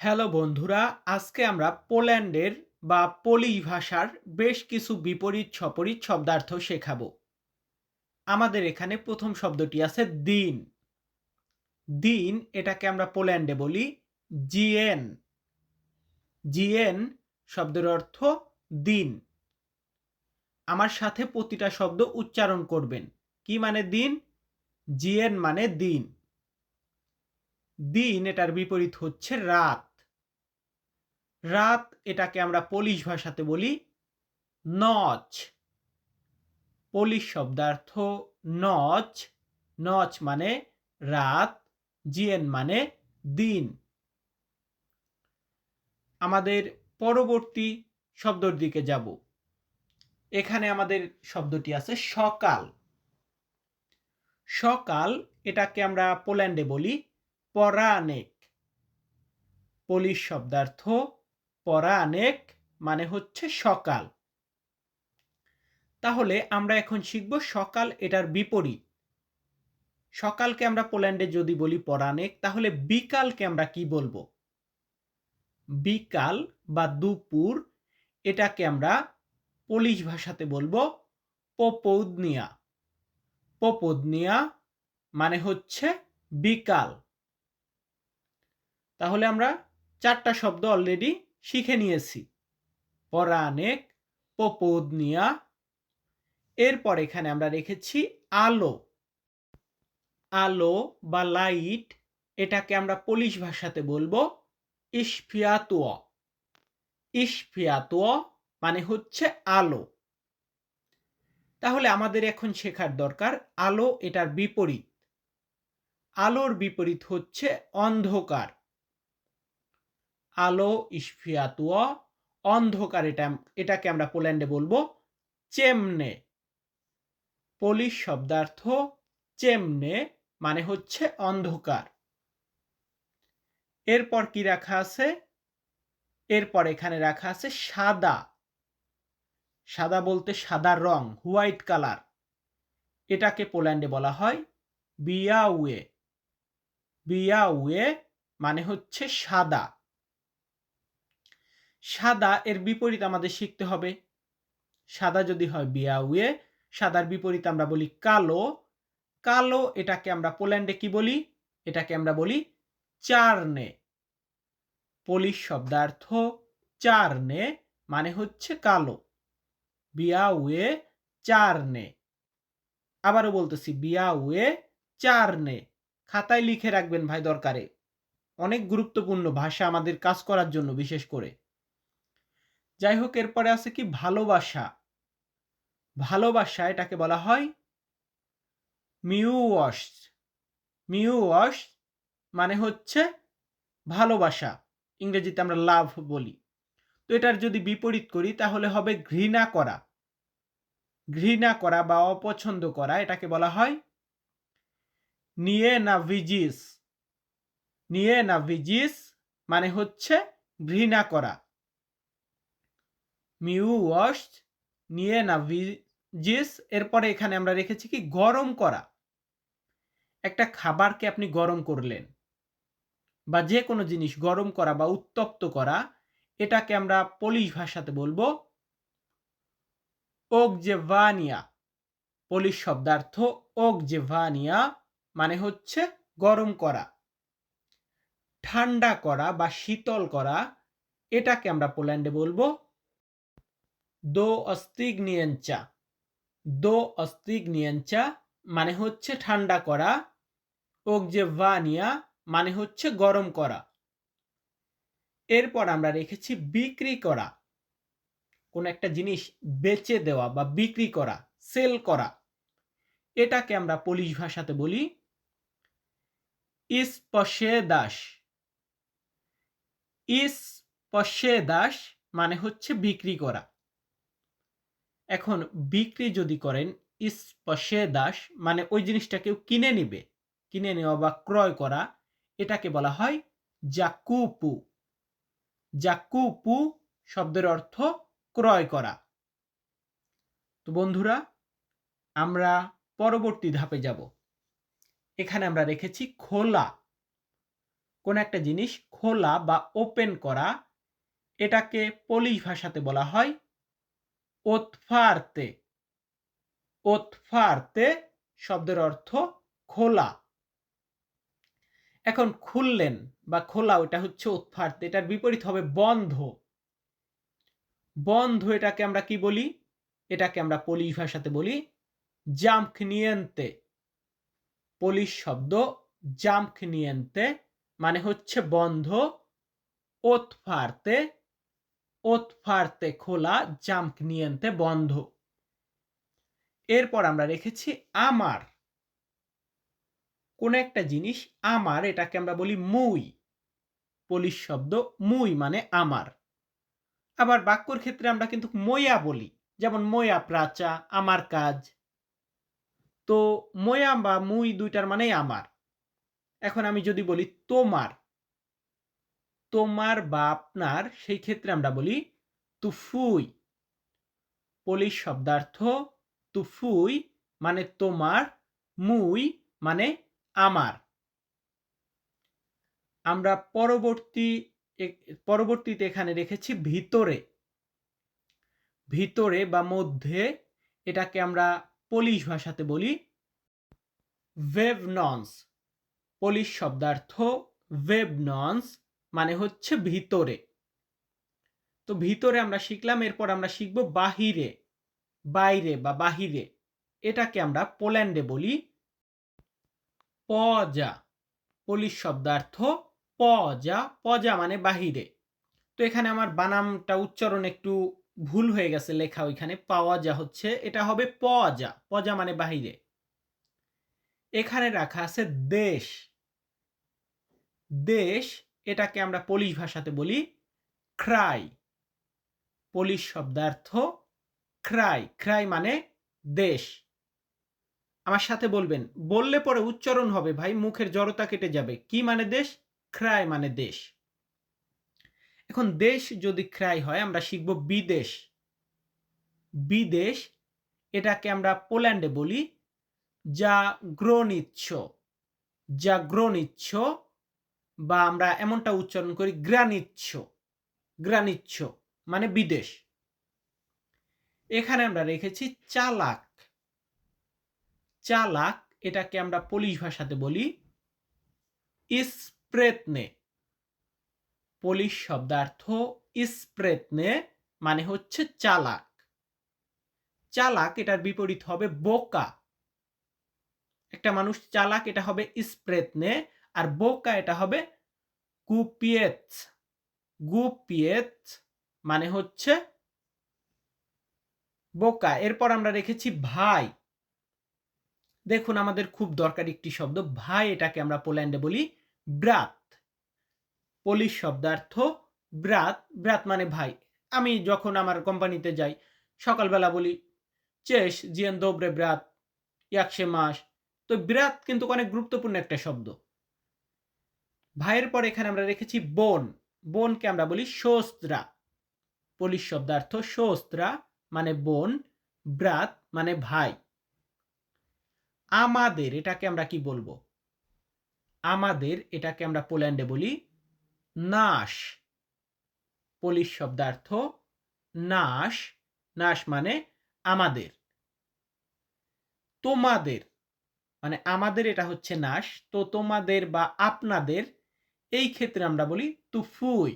Hello বন্ধুরা, আজকে আমরা পোল্যান্ডের বা পোলিশ ভাষার বেশ কিছু বিপরীত সপরীত শব্দার্থ শেখাবো। আমাদের এখানে প্রথম শব্দটি আছে দিন। দিন এটাকে আমরা পোল্যান্ডে বলি জিএন। জিএন শব্দের অর্থ দিন। আমার সাথে প্রতিটা শব্দ উচ্চারণ করবেন। কি মানে দিন? জিএন মানে দিন। দিন এটার বিপরীত হচ্ছে রাত। রাত এটাকে আমরা পোলিশ ভাষাতে বলি নচ। পোলিশ শব্দার্থ নচ। নচ মানে রাত জিএন মানে দিন। আমাদের পরবর্তী শব্দর দিকে যাব। এখানে আমাদের শব্দটি আছে সকাল। সকাল এটাকে আমরা পোল্যান্ডে বলি পরানেক পোলিশ শব্দার্থ পরানেক মানে হচ্ছে সকাল। তাহলে আমরা এখন শিখব সকাল এটার বিপরীত। সকালকে আমরা পোল্যান্ডে যদি বলি পরানেক তাহলে বিকালকে আমরা কি বলব? বিকাল বা দুপুর এটাকে আমরা পোলিশ ভাষাতে বলব পোপৌদনিয়া। পোপৌদনিয়া মানে হচ্ছে বিকাল। তাহলে আমরা চারটা শব্দ অলরেডি শিখে নিয়েছি। পরানেক পোপৌদনিয়া। এরপর এখানে আমরা রেখেছি আলো। আলো বা লাইট, এটাকে আমরা পোলিশ ভাষাতে বলব ইস্ফিয়াতুয়া ইস্ফিয়াতুয়া মানে হচ্ছে আলো। তাহলে আমাদের এখন শেখার দরকার আলো এটার বিপরীত। আলোর বিপরীত হচ্ছে অন্ধকার। আলো ইস্ফিয়াতুয়া অন্ধকার এটা, এটাকে আমরা পোল্যান্ডে বলব চেমনে। পোলিশ শব্দার্থ চেমনে মানে হচ্ছে অন্ধকার। এরপর কি রাখা আছে? এরপর এখানে রাখা আছে সাদা। সাদা বলতে সাদা রং, হোয়াইট কালার। এটাকে পোল্যান্ডে বলা হয় বিয়াউয়ে। বিয়াউয়ে মানে হচ্ছে সাদা। সাদা এর বিপরীত আমাদের শিখতে হবে। সাদা যদি হয় বিয়াউয়ে সাদার বিপরীত আমরা বলি কালো। কালো এটাকে আমরা পোল্যান্ডে কি বলি? এটাকে আমরা বলি চারনে। পোলিশ শব্দার্থ চারনে মানে হচ্ছে কালো। বিয়াউয়ে চারনে। আবারও বলতেছি বিয়াউয়ে চারনে। খাতায় লিখে রাখবেন ভাই দরকারে। অনেক গুরুত্বপূর্ণ ভাষা আমাদের কাজ করার জন্য বিশেষ করে। যাই হোক এরপরে আছে কি? ভালোবাসা। ভালোবাসা এটাকে বলা হয় মিউওয়াশ মিউওয়াশ মানে হচ্ছে ভালোবাসা। ইংরেজিতে আমরা লাভ বলি। তো এটার যদি বিপরীত করি, তাহলে হবে ঘৃণা করা। ঘৃণা করা বা অপছন্দ করা, এটাকে বলা হয় নিয়ে না ভিজিস নিয়ে না ভিজিস মানে হচ্ছে ঘৃণা করা। মিউ ওয়াশ নিয়ে না ভিজিস, এরপরে এখানে আমরা রেখেছি কি গরম করা। একটা খাবারকে আপনি গরম করলেন বা যে কোনো জিনিস গরম করা বা উত্তপ্ত করা, এটাকে আমরা পোলিশ ভাষাতে বলব ওক জেভানিয়া পোলিশ শব্দার্থ ওক জেভানিয়া মানে হচ্ছে গরম করা, ঠান্ডা করা বা শীতল করা, এটাকে আমরা পোল্যান্ডে বলব দো অস্তিক দো অস্তিক মানে হচ্ছে ঠান্ডা করা। ওক জেভানিয়া মানে হচ্ছে গরম করা। এরপর আমরা রেখেছি বিক্রি করা। কোন একটা জিনিস বেচে দেওয়া বা বিক্রি করা, সেল করা। এটাকে আমরা পোলিশ ভাষাতে বলি ইস পশে দাস ইস পশে দাস মানে হচ্ছে বিক্রি করা। এখন বিক্রি যদি করেন, ইস পশে দাস মানে ওই জিনিসটা কেউ কিনে নিবে, কিনে নেওয়া বা ক্রয় করা, এটাকে বলা হয় জাকুপু। জাকুপু শব্দের অর্থ ক্রয় করা। তো বন্ধুরা, আমরা পরবর্তী ধাপে যাব। এখানে আমরা রেখেছি খোলা। কোন একটা জিনিস খোলা বা ওপেন করা, এটাকে পোলিশ ভাষাতে বলা হয় ওতফারতে ওতফারতে শব্দের অর্থ খোলা। এখন খুললেন বা খোলা ওটা হচ্ছে উৎফার্তে এটার বিপরীত হবে বন্ধ। বন্ধ এটাকে আমরা কি বলি? এটাকে আমরা পলিশ ভাষাতে বলি জামখনিয়েন্তে। পলিশ শব্দ জামখনিয়েন্তে মানে হচ্ছে বন্ধ ওতফারতে ওতফারতে খোলা জামখনিয়েন্তে বন্ধ। এরপর আমরা রেখেছি আমার। কোন একটা জিনিস আমার, এটাকে আমরা বলি মুই। পলিশ শব্দ মুই মানে আমার। আবার বাক্যর ক্ষেত্রে আমরা কিন্তু ময়া বলি, যেমন ময়া প্রাচা, আমার কাজ। তো ময়া বা মুই দুইটার মানেই আমার। এখন আমি যদি বলি তোমার তোমার বা আপনার, সেই ক্ষেত্রে আমরা বলি তুফুই। পলিশ শব্দার্থ তুফুই মানে তোমার, মুই মানে আমার। আমরা পরবর্তী পরবর্তীতে এখানে রেখেছি ভিতরে। ভিতরে বা মধ্যে এটাকে আমরা পলিশ ভাষাতে বলি ওয়েব নন্স পলিশ শব্দার্থ ওয়েব নন্স মানে হচ্ছে ভিতরে। তো ভিতরে আমরা শিখলাম, এরপর আমরা শিখব বাহিরে। বাইরে বা বাহিরে। এটাকে আমরা পোল্যান্ডে বলি পজা পলিশ শব্দার্থ পজা পজা মানে বাহিরে। তো এখানে আমার বানামটা উচ্চারণ একটু ভুল হয়ে গেছে লেখা ওইখানে। পাওয়া যা হচ্ছে, এটা হবে পজা পজা মানে বাহিরে। এখানে রাখা আছে দেশ। দেশ এটাকে আমরা পলিশ ভাষাতে বলি ক্রাই পলিশ শব্দার্থ ক্রাই ক্রাই মানে দেশ। আমার সাথে বলবেন, বললে পরে উচ্চারণ হবে ভাই, মুখের জড়তা কেটে যাবে। কি মানে দেশ? ক্রাই মানে দেশ। এখন দেশ যদি ক্রাই হয়, আমরা শিখব বিদেশ। বিদেশ, এটাকে আমরা পোল্যান্ডে বলি যা গ্রনিচ্ছ যা গ্রনিচ্ছ বা আমরা এমনটা উচ্চারণ করি, গ্রানিচ্ছ। গ্রানিচ্ছ মানে বিদেশ। এখানে আমরা রেখেছি চালাক। চালাক এটাকে আমরা পলিশ ভাষাতে বলি ইসপ্রেতনে। পলিশ শব্দার্থ ইসপ্রেতনে মানে হচ্ছে চালাক। চালাক এটার বিপরীত হবে বোকা। একটা মানুষ চালাক, এটা হবে ইসপ্রেতনে। আর বোকা এটা হবে গুপিয়েত গুপিয়েত মানে হচ্ছে বোকা। এরপর আমরা রেখেছি ভাই। দেখুন আমাদের খুব দরকারি একটি শব্দ। ভাই এটাকে আমরা পোল্যান্ডে বলি ব্রাত। পলিশ শব্দার্থ ব্রাত। ব্রাত মানে ভাই। আমি যখন আমার কোম্পানিতে যাই, সকালবেলা বলি, চেস, জিয়ান দোবরে ব্রাত একশে মাস। তো ব্রাত কিন্তু অনেক গুরুত্বপূর্ণ একটা শব্দ। ভাইয়ের পর এখানে আমরা রেখেছি বোন। বোনকে আমরা বলি শোস্ত্রা পলিশ শব্দার্থ শোস্ত্রা মানে বোন, ব্রাত মানে ভাই। আমাদের এটাকে আমরা কি বলব? আমাদের এটাকে আমরা পোল্যান্ডে বলি নাশ। পলিশ শব্দার্থ নাশ। নাশ মানে আমাদের। তোমাদের মানে আমাদের এটা হচ্ছে নাশ। তো তোমাদের বা আপনাদের এই ক্ষেত্রে আমরা বলি তুফুই।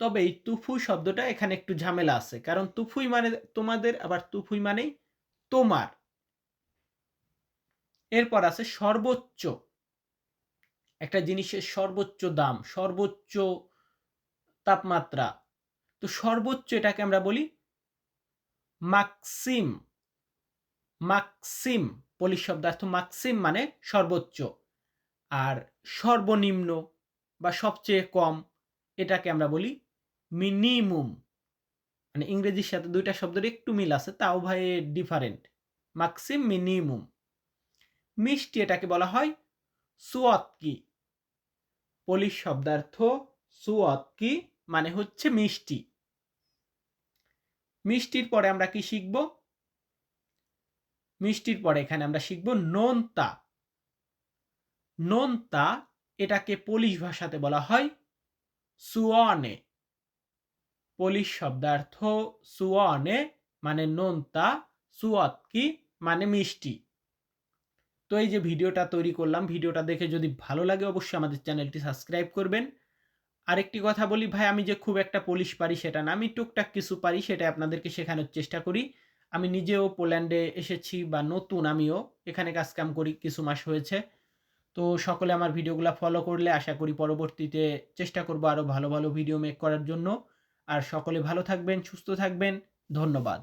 তবে এই তুফু শব্দটা এখানে একটু ঝামেলা আছে। কারণ তুফুই মানে তোমাদের, আবার তুফুই মানেই তোমার। এরপর আছে সর্বোচ্চ। একটা জিনিসের সর্বোচ্চ দাম, সর্বোচ্চ তাপমাত্রা। তো সর্বোচ্চ এটাকে আমরা বলি মাক্সিম। মাক্সিম, পলিশ শব্দার্থ মাক্সিম মানে সর্বোচ্চ। আর সর্বনিম্ন বা সবচেয়ে কম এটাকে আমরা বলি মিনিমুম। মানে ইংরেজির সাথে দুইটা শব্দের একটু মিল আছে, তাও ভাই ডিফারেন্ট ম্যাক্সিম মিনিমুম মিষ্টি এটাকে বলা হয় সুয়াতকি পলিশ শব্দার্থ সুয়াতকি মানে হচ্ছে মিষ্টি। মিষ্টির পরে আমরা কি শিখব? মিষ্টির পরে এখানে আমরা শিখব নোনতা। নোনতা এটাকে পোলিশ ভাষাতে বলা হয় সুয়নে পোলিশ শব্দার্থ সুয়নে মানে নোনতা সুয়াত কি মানে মিষ্টি। তো এই যে ভিডিওটা তৈরি করলাম, ভিডিওটা দেখে যদি ভালো লাগে অবশ্যই আমাদের চ্যানেলটি সাবস্ক্রাইব করবেন। আরেকটি কথা বলি, ভাই, আমি যে খুব একটা পোলিশ পারি সেটা না, আমি টুকটাক কিছু পারি সেটা আপনাদেরকে শেখানোর চেষ্টা করি। আমি নিজেও পোল্যান্ডে এসেছি বা নতুন আমিও, এখানে কাজ কাম করি, কিছু মাস হয়েছে। তো সকলে আমার ভিডিওগুলো ফলো করলে আশা করি পরবর্তীতে চেষ্টা করব আরও ভালো ভালো ভিডিও মেক করার জন্য। আর সকলে ভালো থাকবেন, সুস্থ থাকবেন। ধন্যবাদ।